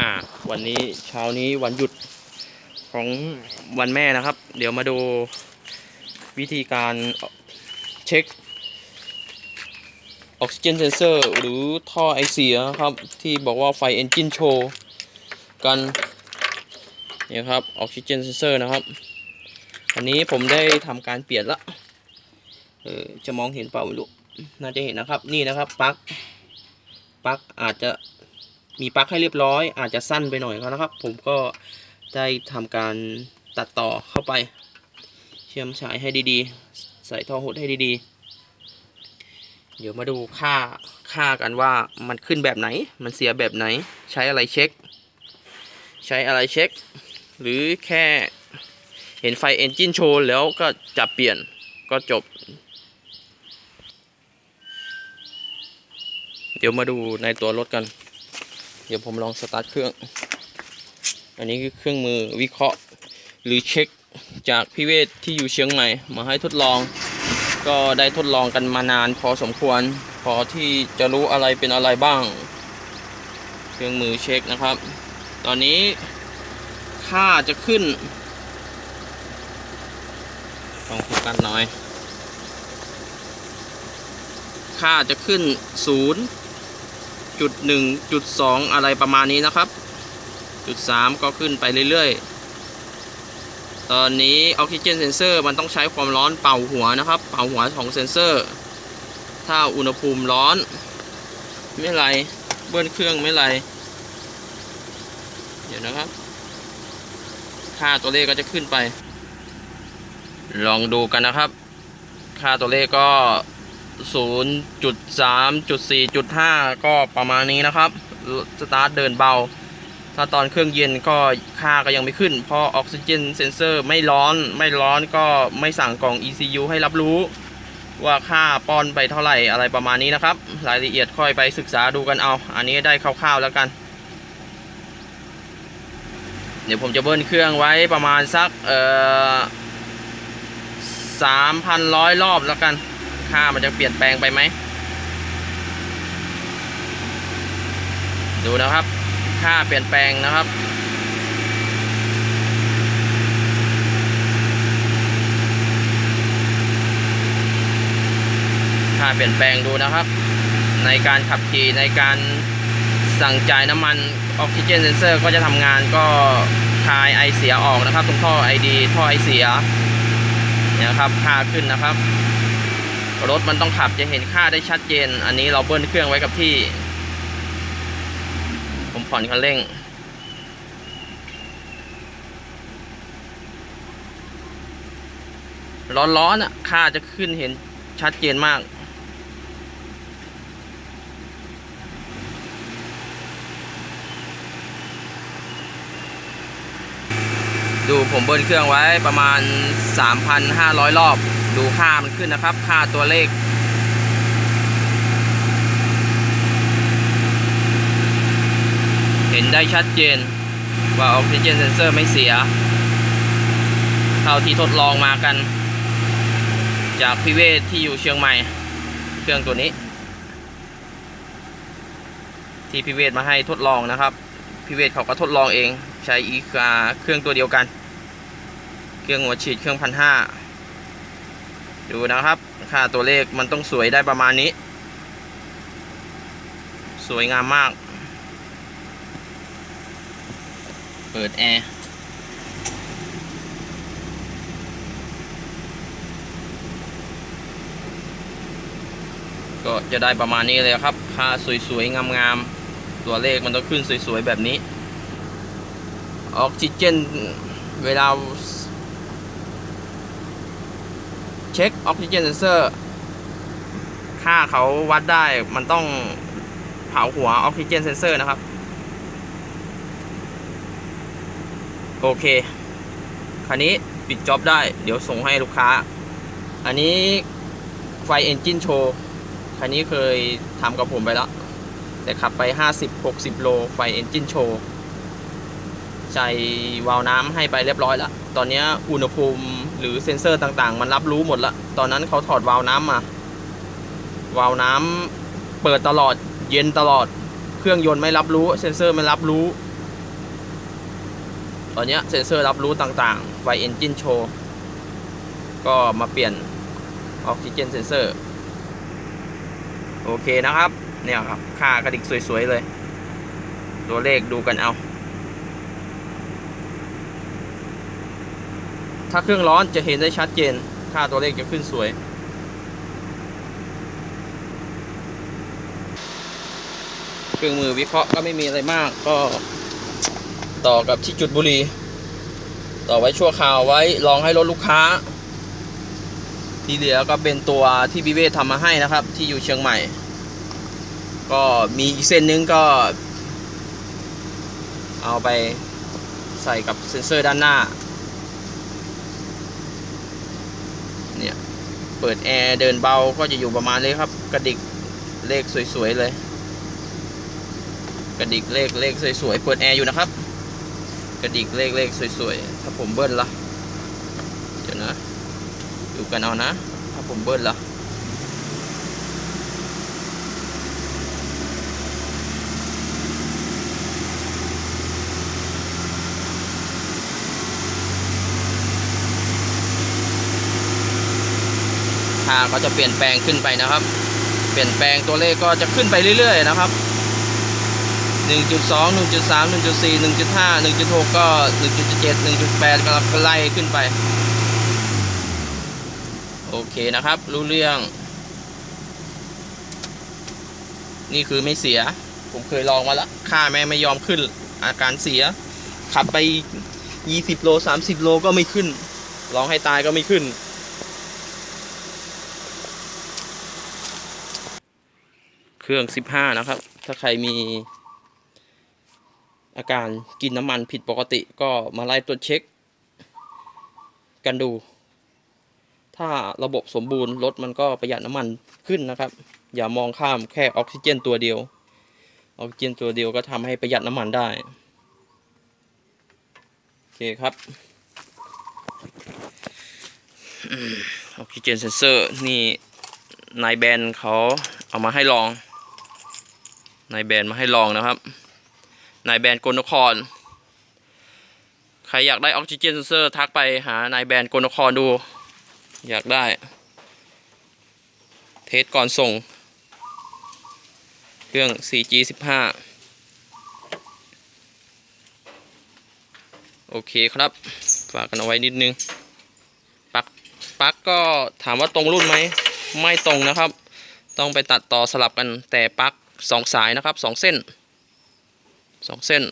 อ่า วันนี้เช้านี้วันหยุดของวันแม่นะครับ เดี๋ยวมาดูวิธีการเช็คออกซิเจนเซนเซอร์หรือท่อไอเสียครับ ที่บอกว่าไฟเอนจินโชว์กันเนี่ยครับออกซิเจนเซนเซอร์นะครับ อันนี้ผมได้ทำการเปลี่ยนละเออจะมองเห็นเปล่าไม่รู้น่าจะเห็นนะครับนี่นะครับปลั๊กปลั๊กอาจจะ มีปลั๊กให้เรียบร้อย อาจจะสั้นไปหน่อยก็นะครับ ผมก็ได้ทำการตัดต่อเข้าไป เชื่อมสายให้ดีๆ ใส่ท่อหดให้ดีๆ เดี๋ยวมาดูค่าค่ากันว่ามันขึ้นแบบไหน มันเสียแบบไหน ใช้อะไรเช็ค ใช้อะไรเช็ค หรือแค่เห็นไฟเอนจินโชว์แล้วก็จะเปลี่ยนก็จบ เดี๋ยวมาดูในตัวรถกัน เดี๋ยวผมลองสตาร์ทเครื่อง อันนี้คือเครื่องมือวิเคราะห์ หรือเช็คจากพิเวทที่อยู่เชียงใหม่ มาให้ทดลอง ก็ได้ทดลองกันมานานพอสมควร พอที่จะรู้อะไรเป็นอะไรบ้าง เครื่องมือเช็คนะครับ ตอนนี้ค่าจะขึ้นต้องโฟกัสหน่อย ค่าจะขึ้นศูนย์ จุดหนึ่งจุดสองอะไรประมาณนี้นะครับ จุดสามก็ขึ้นไปเรื่อยๆ ตอนนี้ออกซิเจนเซนเซอร์มันต้องใช้ความร้อนเป่าหัวนะครับ เป่าหัวของเซนเซอร์ ถ้าอุณหภูมิร้อน ไม่ไรเบิ้ลเครื่องไม่ไร เดี๋ยวนะครับ ค่าตัวเลขก็จะขึ้นไป ลองดูกันนะครับ ค่าตัวเลขก็ 0.3.4.5ก็ประมาณนี้นะครับ สตาร์ทเดินเบา ถ้าตอนเครื่องเย็นก็ค่าก็ยังไม่ขึ้น เพราะออกซิเจนเซนเซอร์ไม่ร้อนไม่ร้อนก็ไม่สั่งกล่อง ECU ให้รับรู้ ว่าค่าป้อนไปเท่าไหร่อะไรประมาณนี้นะครับ รายละเอียดค่อยไปศึกษาดูกันเอา อันนี้ได้คร่าวๆแล้วกัน เดี๋ยวผมจะเบิ้ลเครื่องไว้ประมาณสักเอ่อสามพันร้อยรอบแล้วกัน ค่ามันจะเปลี่ยนแปลงไปไหม ดูนะครับ ค่าเปลี่ยนแปลงนะครับค่าเปลี่ยนแปลงดูนะครับ ในการขับขี่ในการสั่งจ่ายน้ำมันออกซิเจนเซนเซอร์ก็จะทำงานก็คายไอเสียออกนะครับ ตรงท่อไอดีท่อไอเสียเนี่ยนะครับค่าขึ้นนะครับ รถมันต้องขับจะเห็นค่าได้ชัดเจน อันนี้เราเบิ้ลเครื่องไว้กับที่ ผมผ่อนคันเร่ง ร้อนๆอะค่าจะขึ้นเห็นชัดเจนมากดูผมเบิ้ลเครื่องไว้ประมาณ 3,500 รอบ ดูค่ามันขึ้นนะครับ ค่าตัวเลข เห็นได้ชัดเจน ว่าออกซิเจนเซนเซอร์ไม่เสีย เท่าที่ทดลองมากัน จากพิเวทที่อยู่เชียงใหม่ เครื่องตัวนี้ ที่พิเวทมาให้ทดลองนะครับ พิเวทเขาก็ทดลองเอง ใช้อีกเครื่องตัวเดียวกัน เครื่องหัวฉีดเครื่องพันห้า ดูนะครับ ค่าตัวเลขมันต้องสวยได้ประมาณนี้ สวยงามมาก เปิดแอร์ก็จะได้ประมาณนี้เลยครับ ค่าสวยๆ งามๆ ตัวเลขมันต้องขึ้นสวยๆ แบบนี้ ออกซิเจนเวลา เช็คออกซิเจนเซนเซอร์ค่าเขาวัดได้มันต้องเผาหัวออกซิเจนเซนเซอร์นะครับ โอเค คันนี้ปิดจ็อบได้ เดี๋ยวส่งให้ลูกค้า อันนี้ไฟเอนจินโชว์ คันนี้เคยทำกับผมไปแล้ว แต่ขับไป 50-60 โลไฟเอนจินโชว์ ใส่วาล์วน้ำให้ไปเรียบร้อยแล้ว ตอนนี้อุณหภูมิ รือเซ็นเซอร์ต่างๆ มันรับรู้หมดแล้วตอนนั้นเขาถอดวาล์วน้ำมา วาล์วน้ำเปิดตลอด เย็นตลอด เครื่องยนต์ไม่รับรู้ เซ็นเซอร์ไม่รับรู้ ตอนเนี้ยเซ็นเซอร์รับรู้ต่างๆ ไฟ Engine Show ก็มาเปลี่ยนออกซิเจนเซนเซอร์ โอเคนะครับ เนี่ยครับ ค่ากระดิกสวยๆเลย ตัวเลขดูกันเอา ถ้าเครื่องร้อนจะเห็นได้ชัดเจน ค่าตัวเลขจะขึ้นสวยเครื่องมือวิเคราะห์ก็ไม่มีอะไรมากก็ต่อกับที่จุดบุรี ต่อไว้ชั่วคราวไว้ลองให้รถลูกค้า ที่เหลือก็เป็นตัวที่บิเวททำมาให้นะครับ ที่อยู่เชียงใหม่ ก็มีอีกเส้นนึงก็ เอาไปใส่กับเซ็นเซอร์ด้านหน้า เนี่ย เปิดแอร์เดินเบาก็จะอยู่ประมาณนี้ครับ กระดิกเลขสวยๆเลย กระดิกเลขเลขสวยๆเปิดแอร์อยู่นะครับ กระดิกเลขเลขสวยๆถ้าผมเบิ้ลละเดี๋ยวนะ ดูกันเอานะ ถ้าผมเบิ้ลละาก็จะเปลี่ยนแปลงขึ้นไปนะครับ เปลี่ยนแปลงตัวเลขก็จะขึ้นไปเรื่อยๆนะครับ 1.2 1.3 1.4 1.5 1.6 ก็ 1.7 1.8ก็ไล่ขึ้นไป โอเคนะครับ รู้เรื่อง นี่คือไม่เสีย ผมเคยลองมาแล้วค่าแม่ไม่ยอมขึ้น อาการเสีย ขับไป 20 โล 30 โลก็ไม่ขึ้น ลองให้ตายก็ไม่ขึ้น เครื่อง 15 นะครับ ถ้าใครมี อาการกินน้ำมันผิดปกติก็มาไล่ตรวจเช็ค กันดู ถ้าระบบสมบูรณ์รถมันก็ประหยัดน้ำมันขึ้นนะครับ อย่ามองข้ามแค่ออกซิเจนตัวเดียว ออกซิเจนตัวเดียวก็ทำให้ประหยัดน้ำมันได้โอเคครับออกซิเจนเซนเซอร์นี่นายแบนเขาเอามาให้ลอง นายแบรนด์มาให้ลองนะครับ นายแบรนด์กลนคร ใครอยากได้ออกซิเจนเซนเซอร์ ทักไปหานายแบรนด์กลนครดู อยากได้ เทสก่อนส่ง เครื่อง 4G 15 โอเคครับ ฝากกันเอาไว้นิดนึง ปักปักก็ถามว่าตรงรุ่นไหม ไม่ตรงนะครับ ต้องไปตัดต่อสลับกันแต่ปัก สองสายนะครับสองเส้นสองเส้น